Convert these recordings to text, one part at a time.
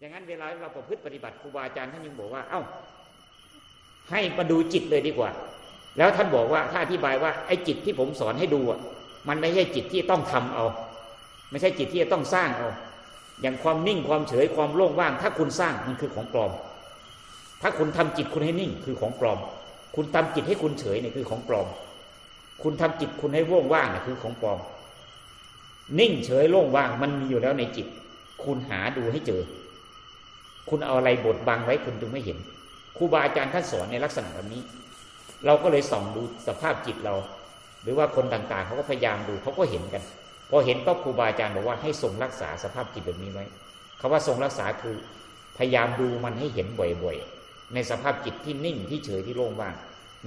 อย่างนั้นเวลาเราประพฤติปฏิบัติครูบาอาจารย์ท่านยังบอกว่า เอ้า ให้มาดูจิตเลยดีกว่า แล้วท่านบอกว่าถ้าอธิบายว่าไอ้จิตที่ผมสอนให้ดูอะ มันไม่ใช่จิตที่ต้องทำเอา ไม่ใช่จิตที่จะต้องสร้างเอา อย่างความนิ่งความเฉยความโล่งว่าง ถ้าคุณสร้างมันคือของปลอม ถ้าคุณทำจิตคุณให้นิ่งคือของปลอม คุณทำจิตให้คุณเฉยเนี่ยคือของปลอม คุณทำจิตคุณให้โล่งว่างเนี่ยคือของปลอม นิ่งเฉยโล่งว่างมันมีอยู่แล้วในจิต คุณหาดูให้เจอ คุณเอาอะไรบดบังไว้คุณจึงไม่เห็นครูบาอาจารย์ท่านสอนในลักษณะแบบนี้ เราก็เลยส่องดูสภาพจิตเรา หรือว่าคนต่างๆเขาก็พยายามดูเขาก็เห็นกัน พอเห็นก็ครูบาอาจารย์บอกว่าให้ทรงรักษาสภาพจิตแบบนี้ไว้คาว่าทรงรักษาคือพยายามดูมันให้เห็นบ่อยๆ ในสภาพจิตที่นิ่งที่เฉยที่โล่งว่าง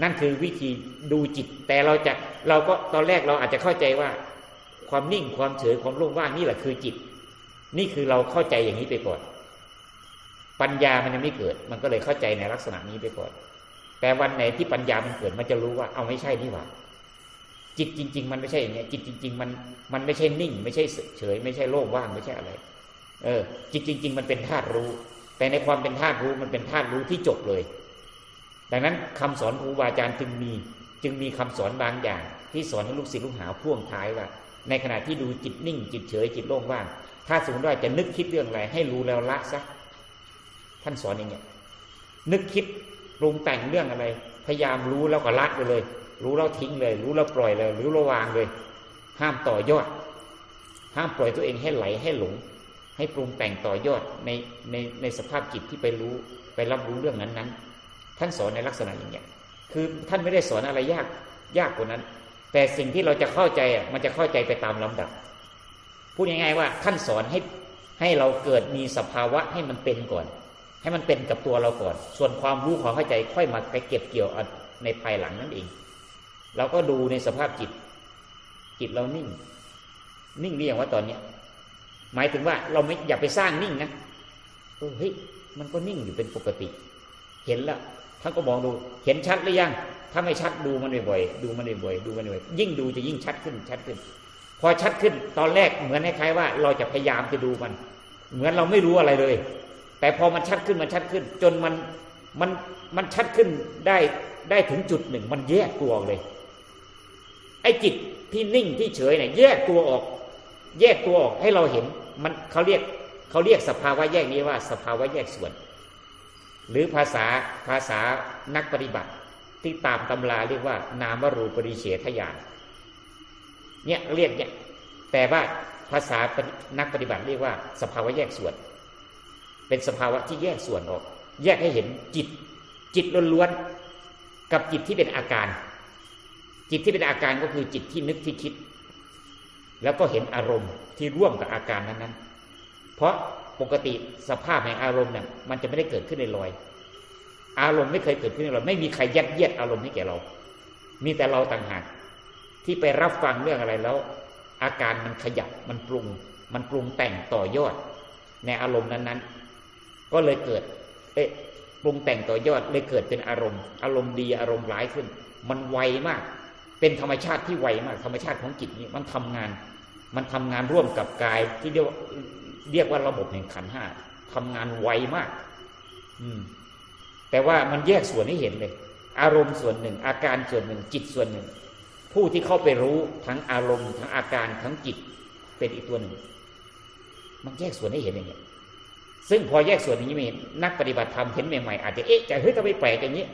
นั่นคือวิธีดูจิต แต่เราจะเราก็ตอนแรกเราอาจจะเข้าใจว่า ความนิ่งความเฉยความโล่งว่างนี่แหละคือจิต นี่คือเราเข้าใจอย่างนี้ไปก่อน ปัญญามันยังไม่เกิด มันก็เลยเข้าใจในลักษณะนี้ไปก่อน แต่วันไหนที่ปัญญามันเกิด มันจะรู้ว่าเอาไม่ใช่นี่หว่าจิตจริง ๆ มันไม่ใช่อย่างนี้ยจิตจริง ๆ มันมันไม่ใช่นิ่ง ไม่ใช่เฉย ไม่ใช่โล่งว่างไม่ใช่อะไร เออ จิตจริง ๆ มันเป็นธาตุรู้ แต่ในความเป็นธาตุรู้มันเป็นธาตุรู้ที่จบเลย ดังนั้นคำสอนครูบาอาจารย์จึงมี จึงมีคำสอนบางอย่าง ที่สอนให้ลูกศิษย์ลูกหาพ่วงท้ายว่า ในขณะที่ดูจิตนิ่ง จิตเฉยจิตโล่งว่าง ถ้าสมมติว่าจะนึกคิดเรื่องอะไรให้รู้แล้วละซะ ท่านสอนอย่างเงี้ยนึกคิดปรุงแต่งเรื่องอะไร พยายามรู้แล้วก็ละไปเลย รู้แล้วทิ้งเลย รู้แล้วปล่อยเลยรู้แล้ววางเลย ห้ามต่อยอด ห้ามปล่อยตัวเองให้ไหลให้หลง ให้ปรุงแต่งต่อยอดในในในสภาพจิตที่ไปรู้ไปรับรู้เรื่องนั้นๆ ท่านสอนในลักษณะอย่างเงี้ยคือท่านไม่ได้สอนอะไรยากยากกว่านั้น แต่สิ่งที่เราจะเข้าใจอะมันจะเข้าใจไปตามลำดับ พูดง่ายๆว่าท่านสอนให้ให้เราเกิดมีสภาวะให้มันเป็นก่อน ให้มันเป็นกับตัวเราก่อน ส่วนความรู้ความเข้าใจค่อยมาไปเก็บเกี่ยวในภายหลังนั่นเอง เราก็ดูในสภาพจิต จิตเรานิ่ง นิ่งหรือยังว่าตอนเนี้ย หมายถึงว่าเราไม่อย่าไปสร้างนิ่งนะเออเฮ้ยมันก็นิ่งอยู่เป็นปกติ เห็นแล้วท่านก็มองดู เห็นชัดหรือยัง ถ้าไม่ชัดดูมันบ่อยๆ ดูมันบ่อยๆ ดูมันบ่อยๆ ยิ่งดูจะยิ่งชัดขึ้น ชัดขึ้น พอชัดขึ้น ตอนแรกเหมือนคล้ายๆว่า เราจะพยายามจะดูมัน เหมือนเราไม่รู้อะไรเลย แต่พอมันชัดขึ้นมันชัดขึ้น จนมันมันมันชัดขึ้นได้ได้ถึงจุดหนึ่ง มันแยกตัวออกเลย ไอ้จิตที่นิ่งที่เฉยเนี่ยแยกตัวออก แยกตัวออกให้เราเห็นมันเขาเรียกเขาเรียกสภาวะแยกนี้ว่า สภาวะแยกส่วน หรือภาษาภาษานักปฏิบัติที่ตามตำราเรียกว่า นามรูปริเฉทญาณเนี่ยเรียกเนี่ยแต่ว่าภาษานักปฏิบัติเรียกว่า สภาวะแยกส่วน เป็นสภาวะที่แยกส่วนออก แยกให้เห็นจิต จิตล้วนๆกับจิตที่เป็นอาการ จิตที่เป็นอาการก็คือจิตที่นึกที่คิด แล้วก็เห็นอารมณ์ที่ร่วมกับอาการนั้นๆ เพราะปกติสภาพแห่งอารมณ์เนี่ยมันจะไม่ได้เกิดขึ้นในลอย อารมณ์ไม่เคยเกิดขึ้นในลอยไม่มีใครยัดเยียดอารมณ์ให้แก่เรา มีแต่เราต่างหากที่ไปรับฟังเรื่องอะไรแล้ว อาการมันขยับมันปรุง มันปรุงแต่งต่อยอด ในอารมณ์นั้นๆ ก็เลยเกิด เอ๊ะปรุงแต่งต่อยอดเลยเกิดเป็นอารมณ์ อารมณ์ดีอารมณ์ร้ายขึ้น มันไวมาก เป็นธรรมชาติที่ไวมาก ธรรมชาติของจิตนี้มันทำงาน มันทำงานร่วมกับกายที่เรียกว่าเรียกว่าระบบแห่งขันห้าทำงานไวมาก อืม แต่ว่ามันแยกส่วนให้เห็นเลย อารมณ์ส่วนหนึ่ง อาการส่วนหนึ่ง จิตส่วนหนึ่ง ผู้ที่เข้าไปรู้ทั้งอารมณ์ทั้งอาการทั้งจิตเป็นอีกตัวหนึ่ง มันแยกส่วนให้เห็นอย่างนี้ ซึ่งพอแยกส่วนอย่างนี้ม่เห็นนักปฏิบัติธรรมเห็นใหม่ๆอาจจะเอ๊ะใจเฮ้ยทำไมแปลกอย่างนี้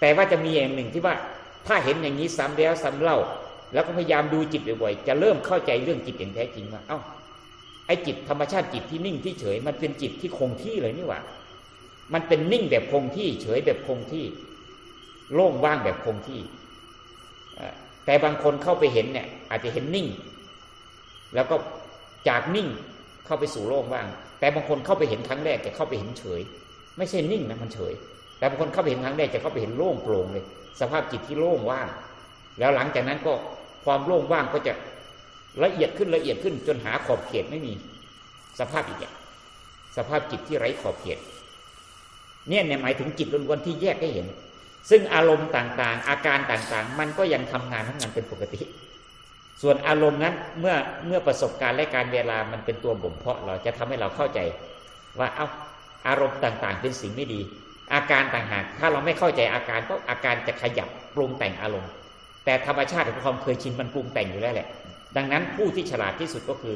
แต่ว่าจะมีอย่างหนึ่งที่ว่าถ้าเห็นอย่างนี้ซ้ำแล้วซ้ำเล่า แล้วก็พยายามดูจิตบ่อยๆจะเริ่มเข้าใจเรื่องจิตอย่างแท้จริงว่าเอ้าไอ้จิตธรรมชาติจิตที่นิ่งที่เฉย มันเป็นจิตที่คงที่เลยนี่หว่า มันเป็นนิ่งแบบคงที่ เฉยแบบคงที่ โล่งว่างแบบคงที่แต่บางคนเข้าไปเห็นเนี่ย อาจจะเห็นนิ่ง แล้วก็จากนิ่งเข้าไปสู่โล่งว่าง แต่บางคนเข้าไปเห็นครั้งแรกจะเข้าไปเห็นเฉย ไม่ใช่นิ่งนะมันเฉย แต่บางคนเข้าไปเห็นครั้งแรกจะเข้าไปเห็นโล่งโปร่งเลย สภาพจิตที่โล่งว่าง แล้วหลังจากนั้นก็ความโล่งว่างก็จะละเอียดขึ้นละเอียดขึ้น จนหาขอบเขตไม่มี สภาพอีกอย่างสภาพจิตที่ไร้ขอบเขต เนี่ยเนี่ยหมายถึงจิตล้วนๆที่แยกให้เห็น ซึ่งอารมณ์ต่างๆ อาการต่างๆ มันก็ยังทำงานทั้งงานเป็นปกติ ส่วนอารมณ์นั้นเมื่อเมื่อประสบการณ์และการเวลามันเป็นตัวบ่มเพาะเราจะทำให้เราเข้าใจ ว่าเอาอารมณ์ต่างๆ เป็นสิ่งไม่ดี อาการต่างหากถ้าเราไม่เข้าใจอาการก็อาการจะขยับปรุงแต่งอารมณ์ แต่ธรรมชาติของความเคยชินมันปรุงแต่งอยู่แล้วแหละ ดังนั้นผู้ที่ฉลาดที่สุดก็คือ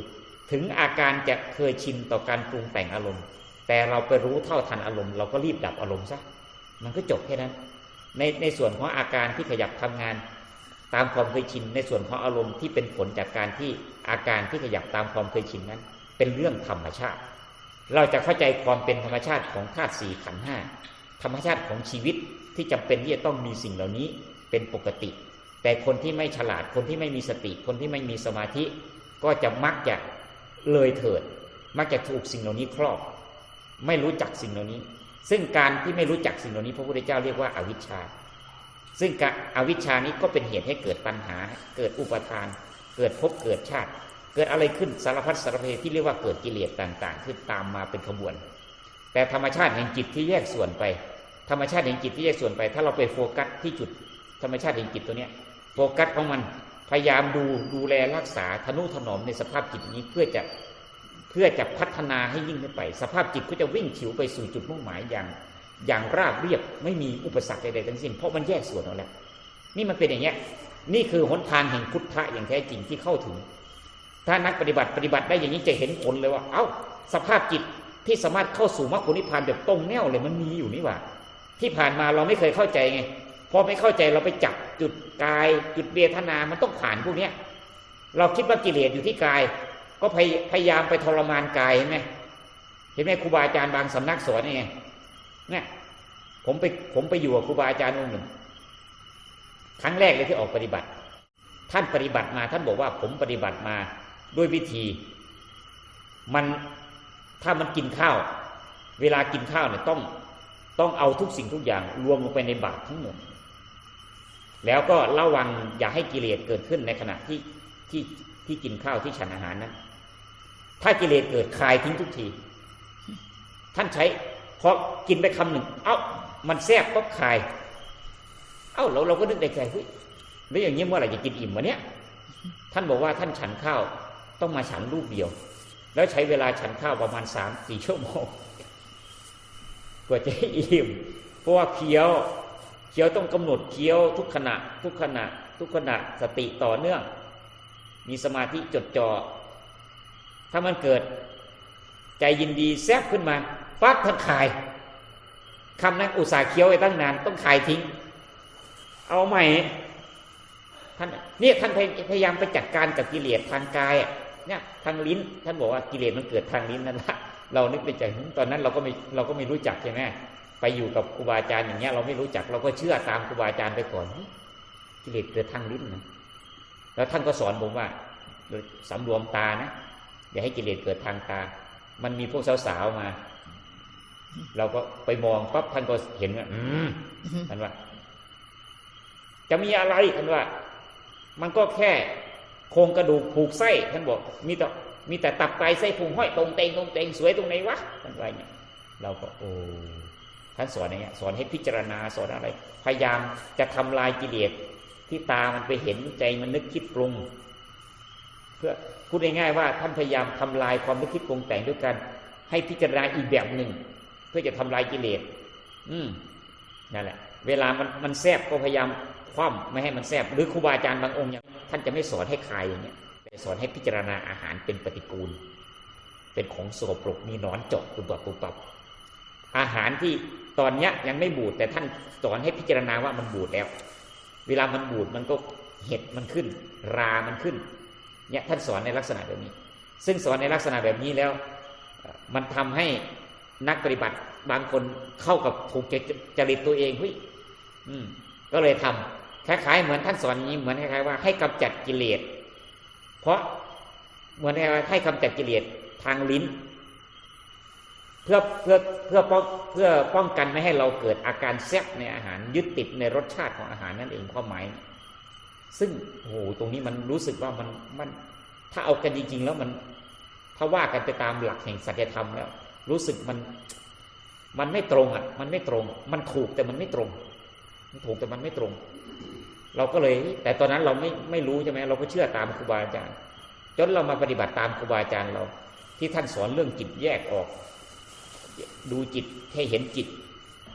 ถึงอาการจะเคยชินต่อการปรุงแต่งอารมณ์ แต่เราไปรู้เท่าทันอารมณ์เราก็รีบดับอารมณ์ซะมันก็จบแค่นั้น ในในส่วนของอาการที่ขยับทำงาน ตามความเคยชินในส่วนของอารมณ์ที่เป็นผลจากการที่อาการที่ขยับตามความเคยชินนั้น เป็นเรื่องธรรมชาติ เราจะเข้าใจความเป็นธรรมชาติของธาตุสี่ขันธ์ห้าธรรมชาติของชีวิตที่จำเป็นที่จะต้องมีสิ่งเหล่านี้เป็นปกติ แต่คนที่ไม่ฉลาดคนที่ไม่มีสติ คนที่ไม่มีสมาธิ ก็จะมักจะเลยเถิด มักจะถูกสิ่งเหล่านี้ครอบ ไม่รู้จักสิ่งเหล่านี้ ซึ่งการที่ไม่รู้จักสิ่งเหล่านี้ พระพุทธเจ้าเรียกว่าอาวิชชา ซึ่งการอวิชชานี้ก็เป็นเหตุให้เกิดปัญหา เกิดอุปทาน เกิดภพเกิดชาติ เกิดอะไรขึ้นสารพัดสารเพที่เรียกว่าเกิดกิเลสต่างๆ ขึ้นตามมาเป็นขบวน แต่ธรรมชาติแห่งจิตที่แยกส่วนไป ธรรมชาติแห่งจิตที่แยกส่วนไป ถ้าเราไปโฟกัสที่จุดธรรมชาติแห่งจิตตัวเนี้ยโฟกัสของมันพยายามดูดูแลรักษาทนุถนอมในสภาพจิตนี้เพื่อจะเพื่อจะพัฒนาให้ยิ่งขึ้นไป สภาพจิตก็จะวิ่งฉิวไปสู่จุดมุ่งหมายอย่าง อย่างราบเรียบไม่มีอุปสรรคใดๆทั้งสิ้น เพราะมันแยกส่วนออกแล้วนี่มันเป็นอย่างเงี้ยนี่คือหนทางแห่งพุทธะอย่างแท้จริงที่เข้าถึง ถ้านักปฏิบัติปฏิบัติได้อย่างนี้จะเห็นผลเลยว่า เอ้า สภาพจิตที่สามารถเข้าสู่มรรคผลนิพพานแบบตรงแนวเลยมันมีอยู่นี่หว่า ที่ผ่านมาเราไม่เคยเข้าใจไงพอไม่เข้าใจเราไปจับจุดกาย จุดเวทนา มันต้องผ่านพวกเนี้ย เราคิดว่ากิเลสอยู่ที่กาย ก็พยพยายามไปทรมานกายเห็นไหมเห็นไหมครูบาอาจารย์บางสำนักสอนนี่ไง เนี่ย ผมไปผมไปอยู่กับครูบาอาจารย์องค์หนึ่ง ครั้งแรกเลยที่ออกปฏิบัติ ท่านปฏิบัติมา ท่านบอกว่าผมปฏิบัติมาด้วยวิธี มันถ้ามันกินข้าว เวลากินข้าวเนี่ยต้องต้องเอาทุกสิ่งทุกอย่าง รวมลงไปในบาตรทั้งหมด แล้วก็ระวังอย่าให้กิเลสเกิดขึ้นในขณะที่ที่ที่กินข้าวที่ฉันอาหารนั้นถ้ากิเลสเกิดคลายทิ้งทุกที ท่านใช้ พอกินไปคำหนึ่ง เอ้า มันแซ่บก็คลาย เอ้าเราเราก็นึกในใจเฮ้ยแล้วอย่างนี้เมื่อไหร่จะกินอิ่มวะเนี้ยท่านบอกว่าท่านฉันข้าวต้องมาฉันรูปเดียว แล้วใช้เวลาฉันข้าวประมาณสามสี่ชั่วโมงกว่าจะให้อิ่มเพราะว่าเคี้ยวเคี้ยวต้องกำหนดเคี้ยวทุกขณะ ทุกขณะ ทุกขณะสติต่อเนื่อง มีสมาธิจดจอ่อถ้ามันเกิด ใจยินดีแซบขึ้นมา ปั๊บท่านขายคำนั้นอุตส่าห์เคี้ยวไปตั้งนานต้องขายทิ้ง เอาใหม่ท่านเนี่ยท่านพยายามไปจัดการกับกิเลสทางกายเนี่ยทางลิ้น ท่านบอกว่ากิเลสมันเกิดทางลิ้นนั่นแหละเรานึกในใจตอนนั้นเราก็ไม่เราก็ไม่รู้จักใช่ไหมไปอยู่กับครูบาอาจารย์อย่างเงี้ย เราไม่รู้จักเราก็เชื่อตามครูบาอาจารย์ไปก่อนกิเลสเกิดทางลิ้นนะแล้วท่านก็สอนผมว่าสำรวมตานะอย่าให้กิเลสเกิดทางตา มันมีพวกสาวๆมา เราก็ไปมองปั๊บท่านก็เห็นว่าอืมท่านว่า จะมีอะไรท่านว่า มันก็แค่โครงกระดูกผูกไส้ท่านบอก มีแต่มีแต่ตับไตไส้พุงห้อยตรงเตงตรงเตงสวยตรงไหนวะท่านว่าเนี่ยเราก็โอ้ท่านสอนอย่างเงี้ยสอนให้พิจารณาสอนอะไร พยายามจะทำลายกิเลสที่ตามันไปเห็นใจมันนึกคิดปรุง เพื่อพูดง่ายๆว่าท่านพยายามทำลายความนึกคิดปรุงแต่งด้วยกัน ให้พิจารณาอีกแบบหนึ่งเพื่อจะทำลายกิเลส อืมนั่นแหละ เวลามันมันแทบก็พยายามคว่ำไม่ให้มันแทบหรือครูบาอาจารย์บางองค์อย่างท่านจะไม่สอนให้คลายอย่างเงี้ยแต่สอนให้พิจารณาอาหารเป็นปฏิกูล เป็นของโสโปรกมีนอนจาะปุบปับปุบปับอาหารที่ตอนเนี้ยยังไม่บูดแต่ท่านสอนให้พิจารณาว่ามันบูดแล้ว เวลามันบูดมันก็เห็ดมันขึ้น รามันขึ้น เนี่ยท่านสอนในลักษณะแบบนี้ ซึ่งสอนในลักษณะแบบนี้แล้ว มันทำให้ นักปฏิบัติบางคนเข้ากับถูกจริตตัวเองเฮ้ยก็เลยทำคล้ายๆเหมือนท่านสอนนี้เหมือนคล้ายๆว่าให้กำจัดกิเลสเพราะเหมือนให้กำจัดกิเลสทางลิ้น เพื่อเพื่อเพื่อป้องเพื่อป้องกันไม่ให้เราเกิดอาการแซ่บในอาหารยึดติดในรสชาติของอาหารนั่นเองความหมาย ซึ่งโอ้โหตรงนี้มันรู้สึกว่ามันมัน ถ้าเอากันจริงๆแล้วมัน ถ้าว่ากันไปตามหลักแห่งสัจธรรมแล้ว รู้สึกมันมันไม่ตรงอะ มันไม่ตรง มันถูกแต่มันไม่ตรง มันถูกแต่มันไม่ตรง เราก็เลย แต่ตอนนั้นเราไม่ไม่รู้ใช่ไหมเราก็เชื่อตามครูบาอาจารย์ จนเรามาปฏิบัติตามครูบาอาจารย์เรา ที่ท่านสอนเรื่องจิตแยกออก ดูจิตให้เห็นจิต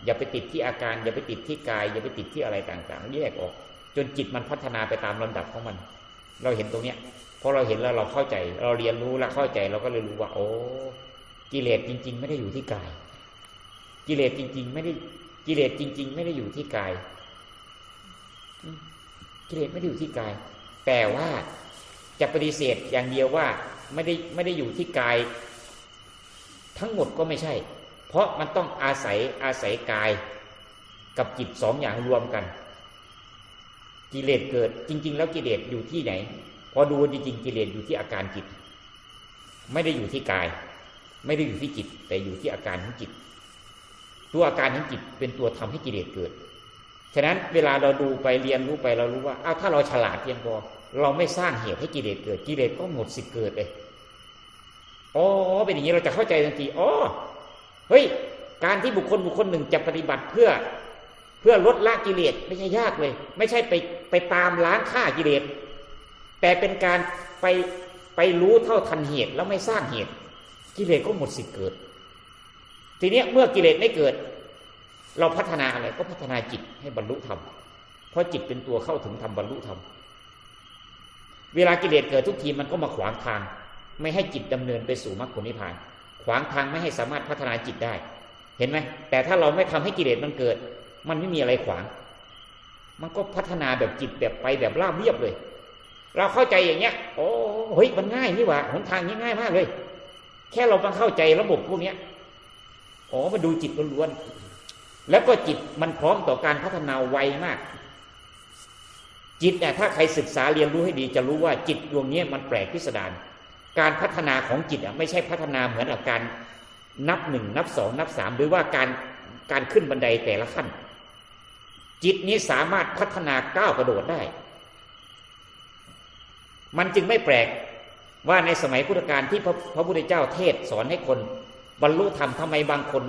อย่าไปติดที่อาการ อย่าไปติดที่กาย อย่าไปติดที่อะไรต่างๆ แยกออก จนจิตมันพัฒนาไปตามลำดับของมัน เราเห็นตรงเนี้ยพอเราเห็นแล้วเราเข้าใจ เราเรียนรู้แล้วเข้าใจเราก็เลยรู้ว่า โอ้ กิเลสจริง ๆ ไม่ได้อยู่ที่กาย กิเลสจริง ๆ ไม่ได้กิเลสจริง ๆ ไม่ได้อยู่ที่กาย กิเลสไม่ได้อยู่ที่กาย แต่ว่าจะปฏิเสธอย่างเดียวว่าไม่ได้ไม่ได้อยู่ที่กาย ทั้งหมดก็ไม่ใช่ เพราะมันต้องอาศัยอาศัยกาย กับจิตสองอย่างรวมกัน กิเลสเกิดจริง ๆ แล้วกิเลสอยู่ที่ไหน พอดูจริงๆกิเลสอยู่ที่อาการจิต ไม่ได้อยู่ที่กาย ไม่ได้อยู่ที่จิต แต่อยู่ที่อาการของจิต ตัวอาการของจิตเป็นตัวทำให้กิเลสเกิด ฉะนั้นเวลาเราดูไปเรียนรู้ไปเรารู้ว่าอ้าวถ้าเราฉลาดเพียงพอเราไม่สร้างเหตุให้กิเลสเกิดกิเลสก็หมดสิทธิ์เกิดเลยอ๋อเป็นอย่างนี้เราจะเข้าใจทันทีอ๋อเฮ้ย การที่บุคคลบุคคลหนึ่งจะปฏิบัติเพื่อเพื่อลดละกิเลสไม่ใช่ยากเลย ไม่ใช่ไปไปตามล้างฆ่ากิเลสแต่เป็นการไปไปรู้เท่าทันเหตุแล้วไม่สร้างเหตุ กิเลสก็หมดสิทธิ์เกิด ทีนี้เมื่อกิเลสไม่เกิด เราพัฒนาอะไรก็พัฒนาจิตให้บรรลุธรรมเพราะจิตเป็นตัวเข้าถึงธรรมบรรลุธรรมเวลากิเลสเกิดทุกทีมันก็มาขวางทาง ไม่ให้จิตดำเนินไปสู่มรรคผลนิพพาน ขวางทางไม่ให้สามารถพัฒนาจิตได้ เห็นไหมแต่ถ้าเราไม่ทำให้กิเลสมันเกิด มันไม่มีอะไรขวาง มันก็พัฒนาแบบจิตแบบไปแบบราบเรียบเลย เราเข้าใจอย่างเงี้ยโอ้เฮ้ยมันง่ายนี่หว่าหนทางนี้ง่ายมากเลย แค่เราต้องเข้าใจระบบพวกนี้อ๋อมาดูจิตล้วนๆแล้วก็จิตมันพร้อมต่อการพัฒนาไวมาก จิตเนี่ยถ้าใครศึกษาเรียนรู้ให้ดี จะรู้ว่าจิตดวงนี้มันแปลกพิสดารการพัฒนาของจิตอะไม่ใช่พัฒนาเหมือนอาการนับหนึ่งนับสองนับสามหรือว่าการการขึ้นบันไดแต่ละขั้น จิตนี้สามารถพัฒนาก้าวกระโดดได้ มันจึงไม่แปลก ว่าในสมัยพุทธกาลที่พระพระพุทธเจ้าเทศสอนให้คนบรรลุธรรมทำไมบางคน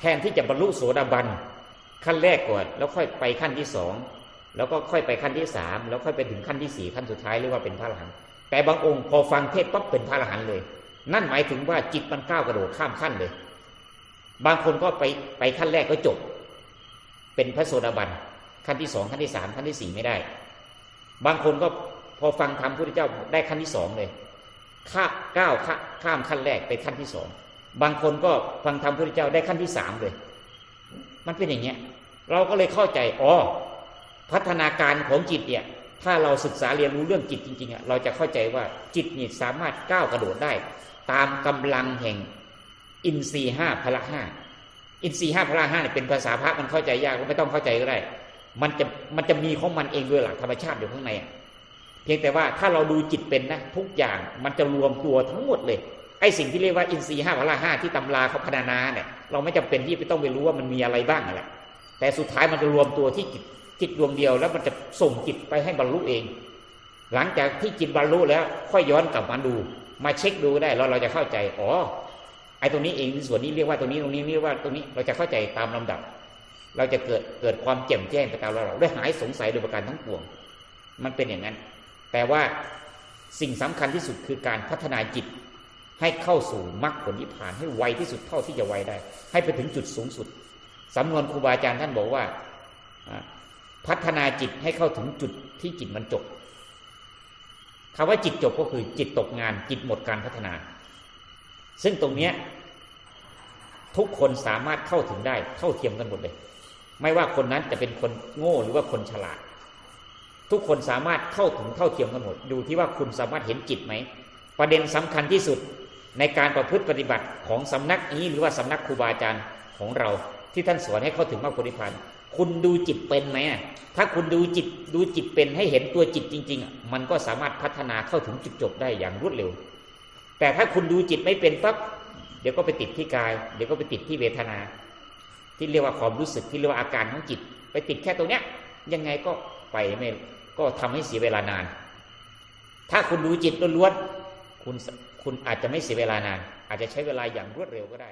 แทนที่จะบรรลุโสดาบันขั้นแรกก่อน แล้วค่อยไปขั้นที่สองแล้วก็ค่อยไปขั้นที่สามแล้วค่อยไปถึงขั้นที่สี่ขั้นสุดท้ายเรียกว่าเป็นพระอรหันต์แต่บางองค์พอฟังเทศปั๊บเป็นพระอรหันต์เลย นั่นหมายถึงว่าจิตมันก้าวกระโดดข้ามขั้นเลย บางคนก็ไปไปขั้นแรกก็จบ เป็นพระโสดาบันขั้นที่สองขั้นที่สามขั้นที่สี่ไม่ได้ บางคนก็พอฟังธรรมพุทธเจ้าได้ขั้นที่สองเลย ข้าก้าวข้ามขั้นแรกไปขั้นที่สองบางคนก็ฟังธรรมพระพุทธเจ้าได้ขั้นที่สามเลย มันเป็นอย่างเงี้ย เราก็เลยเข้าใจอ๋อพัฒนาการของจิตเนี่ย ถ้าเราศึกษาเรียนรู้เรื่องจิตจริงๆอะเราจะเข้าใจว่าจิตนี่สามารถก้าวกระโดดได้ ตามกำลังแห่งอินทรีห้าพละห้าอินทรีห้าพละห้าเนี่ยเป็นภาษาพระมันเข้าใจยากก็ไม่ต้องเข้าใจก็ได้ มันจะมันจะมีของมันเองโดยหลักธรรมชาติอยู่ข้างในเพียงแต่ว่าถ้าเราดูจิตเป็นนะทุกอย่างมันจะรวมตัวทั้งหมดเลยไอ้สิ่งที่เรียกว่าอินทรีย์ห้าพละห้าที่ตำราเขาพรรณนาเนี่ยเราไม่จำเป็นที่จะต้องไปรู้ว่ามันมีอะไรบ้างแหละแต่สุดท้ายมันจะรวมตัวที่จิตจิตดวงเดียว แล้วมันจะส่งจิตไปให้บรรลุเอง หลังจากที่จิตบรรลุแล้ว ค่อยย้อนกลับมาดู มาเช็คดูได้แล้วเราจะเข้าใจอ๋อไอ้ตรงนี้เองส่วนนี้เรียกว่าตรงนี้ตรงนี้เรียกว่าตรงนี้เราจะเข้าใจตามลำดับ เราจะเกิดเกิดความแจ่มแจ้งไปตามเราได้หายสงสัยโดยประการทั้งปวง มันเป็นอย่างนั้น แต่ว่าสิ่งสำคัญที่สุดคือการพัฒนาจิต ให้เข้าสู่มรรคผลนิพพานให้ไวที่สุดเท่าที่จะไวได้ ให้ไปถึงจุดสูงสุดสำนวนครูบาอาจารย์ท่านบอกว่า พัฒนาจิตให้เข้าถึงจุดที่จิตมันจบคำว่าจิตจบก็คือจิตตกงานจิตหมดการพัฒนา ซึ่งตรงเนี้ยทุกคนสามารถเข้าถึงได้เท่าเทียมกันหมดเลย ไม่ว่าคนนั้นจะเป็นคนโง่หรือว่าคนฉลาด ทุกคนสามารถเข้าถึงเท่าเทียมกันหมด ดูที่ว่าคุณสามารถเห็นจิตไหม ประเด็นสำคัญที่สุดในการประพฤติปฏิบัติของสำนักนี้หรือว่าสำนักครูบาอาจารย์ของเรา ที่ท่านสอนให้เข้าถึงมรรคผลนิพพานคุณดูจิตเป็นไหมถ้าคุณดูจิตดูจิตเป็นให้เห็นตัวจิตจริง ๆ มันก็สามารถพัฒนาเข้าถึงจุดจบได้อย่างรวดเร็ว แต่ถ้าคุณดูจิตไม่เป็นปั๊บเดี๋ยวก็ไปติดที่กาย เดี๋ยวก็ไปติดที่เวทนา ที่เรียกว่าความรู้สึกที่เรียกว่าอาการของจิต ไปติดแค่ตรงเนี้ยยังไงก็ไปไม่ ก็ทำให้เสียเวลานาน ถ้าคุณดูจิตล้วนๆคุณคุณอาจจะไม่เสียเวลานาน อาจจะใช้เวลาอย่างรวดเร็วก็ได้